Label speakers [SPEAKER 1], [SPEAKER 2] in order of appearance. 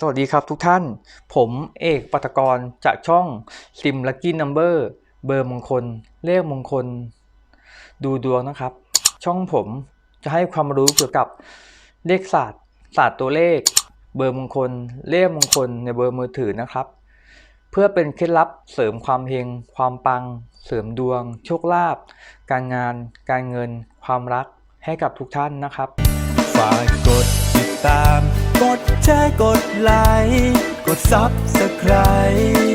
[SPEAKER 1] สวัสดีครับทุกท่าน ผมเอกปัตกรจากช่องซิมลักกี้นัมเบอร์เบอร์มงคล เลขมงคล ดูดวงนะครับ ช่องผมจะให้ความรู้เกี่ยวกับเลขศาสตร์ ศาสตร์ตัวเลข เบอร์มงคล เลขมงคลในเบอร์มือถือนะครับ เพื่อเป็นเคล็ดลับเสริมความเฮงความปัง เสริมดวง โชคลาภการงาน การเงิน ความรักให้กับทุกท่านนะครับ
[SPEAKER 2] ฝากกดติดตามกด ชร์กดไลค์กดซับสไคร b